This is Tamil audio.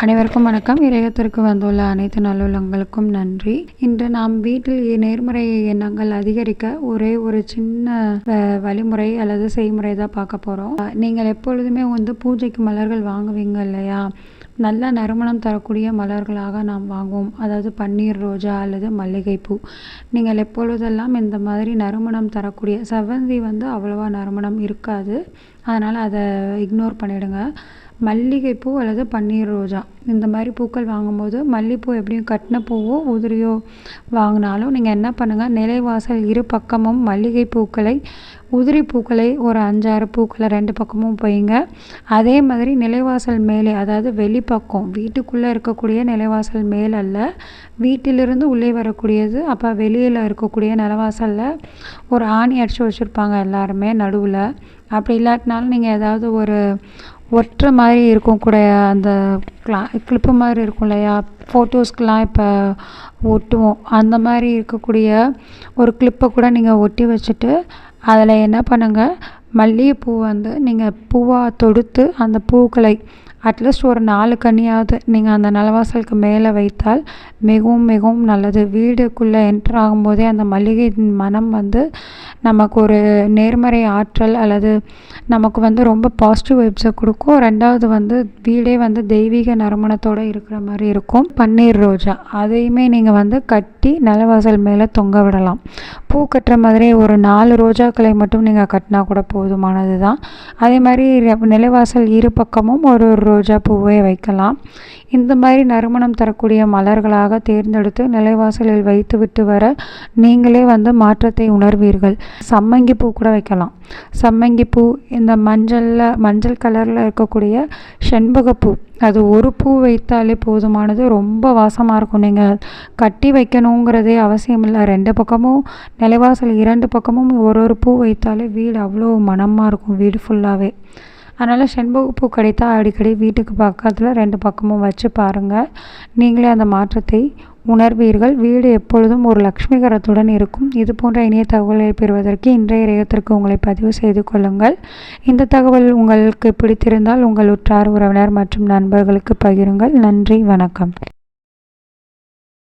அனைவருக்கும் வணக்கம். இறையத்திற்கு வந்துள்ள அனைத்து நல்லுள்ளங்களுக்கும் நன்றி. இன்று நாம் வீட்டில் நேர்மறை எண்ணங்கள் அதிகரிக்க ஒரே ஒரு சின்ன வ- வழிமுறை அல்லது செய்முறை தான் பார்க்க போகிறோம் நீங்கள் எப்பொழுதுமே வந்து பூஜைக்கு மலர்கள் வாங்குவீங்க இல்லையா? நல்ல நறுமணம் தரக்கூடிய மலர்களாக நாம் வாங்குவோம். அதாவது பன்னீர் ரோஜா அல்லது மல்லிகைப்பூ. நீங்கள் எப்பொழுதெல்லாம் இந்த மாதிரி நறுமணம் தரக்கூடிய செவ்வந்தி வந்து அவ்வளோவா நறுமணம் இருக்காது. அதனால் அதை இக்னோர் பண்ணிவிடுங்க மல்லிகைப்பூ அல்லது பன்னீர் ரோஜா. இந்த மாதிரி பூக்கள் வாங்கும்போது மல்லிகைப்பூ எப்படியும் கட்டின பூவோ உதிரியோ வாங்கினாலும் நீங்கள் என்ன பண்ணுங்கள் நிலைவாசல் இரு பக்கமும் மல்லிகை பூக்களை உதிரி பூக்களை ஒரு அஞ்சாறு பூக்களை ரெண்டு பக்கமும் வைங்க அதே மாதிரி நிலைவாசல் மேலே அதாவது வெளிப்பக்கம் வீட்டுக்குள்ளே இருக்கக்கூடிய நிலைவாசல் மேல் அல்ல வீட்டிலிருந்து உள்ளே வரக்கூடியது அப்போ வெளியில் இருக்கக்கூடிய நிலவாசலில் ஒரு ஆணி அடித்து வச்சுருப்பாங்க எல்லாருமே நடுவில். அப்படி இல்லாட்டினாலும் நீங்கள் ஏதாவது ஒரு ஒட்டுற மாதிரி இருக்கும் கூட அந்த கிளா கிளிப்பு மாதிரி இருக்கும் இல்லையா? ஃபோட்டோஸ்க்கெலாம் இப்போ ஒட்டுவோம். அந்த மாதிரி இருக்கக்கூடிய ஒரு கிளிப்பை கூட நீங்கள் ஒட்டி வச்சுட்டு அதில் என்ன பண்ணுங்கள் மல்லிகைப்பூ வந்து நீங்கள் பூவாக தொடுத்து அந்த பூக்களை அட்லீஸ்ட் ஒரு நாலு கன்னியாவது நீங்கள் அந்த நிலவாசலுக்கு மேலே வைத்தால் மிகவும் மிகவும் நல்லது. வீடுக்குள்ளே என்ட்ரு ஆகும்போதே அந்த மல்லிகையின் மனம் வந்து நமக்கு ஒரு நேர்மறை ஆற்றல் அல்லது நமக்கு வந்து ரொம்ப பாசிட்டிவ் வைப்ஸை கொடுக்கும். ரெண்டாவது வந்து வீடே வந்து தெய்வீக நறுமணத்தோடு இருக்கிற மாதிரி இருக்கும். பன்னீர் ரோஜா அதையுமே நீங்கள் வந்து கட்டி நிலவாசல் மேலே தொங்க விடலாம். பூ கட்டுற மாதிரி ஒரு நாலு ரோஜாக்களை மட்டும் நீங்கள் கட்டினா கூட போதுமானது தான். அதே மாதிரி நிலவாசல் இரு பக்கமும் ஒரு ஒரு ரோஜா பூவை வைக்கலாம். இந்த மாதிரி நறுமணம் தரக்கூடிய மலர்களாக தேர்ந்தெடுத்து நிலைவாசலில் வைத்து விட்டு வர நீங்களே வந்து மாற்றத்தை உணர்வீர்கள். சம்மங்கி பூ கூட வைக்கலாம். சம்மங்கி பூ இந்த மஞ்சளில் மஞ்சள் கலரில் இருக்கக்கூடிய செண்பகப்பூ. அது ஒரு பூ வைத்தாலே போதுமானது. ரொம்ப வாசமாக இருக்கும். நீங்கள் கட்டி வைக்கணுங்கிறதே அவசியம் இல்லை ரெண்டு பக்கமும் நிலைவாசல் இரண்டு பக்கமும் ஒரு ஒரு பூ வைத்தாலே வீடு அவ்வளோ மணமாக இருக்கும். வீடு ஃபுல்லாகவே அதனால் செண்பகப்பூ கிடைத்தா அடிக்கடி வீட்டுக்கு பக்கத்தில் ரெண்டு பக்கமும் வச்சு பாருங்கள் நீங்களே அந்த மாற்றத்தை உணர்வீர்கள். வீடு எப்பொழுதும் ஒரு லக்ஷ்மிகரத்துடன் இருக்கும். இது போன்ற இணைய தகவலை பெறுவதற்கு இன்றைய ரேகத்திற்கு உங்களை பதிவு செய்து கொள்ளுங்கள். இந்த தகவல் உங்களுக்கு பிடித்திருந்தால் உங்கள் உற்றார் உறவினர் மற்றும் நண்பர்களுக்கு பகிருங்கள். நன்றி வணக்கம்.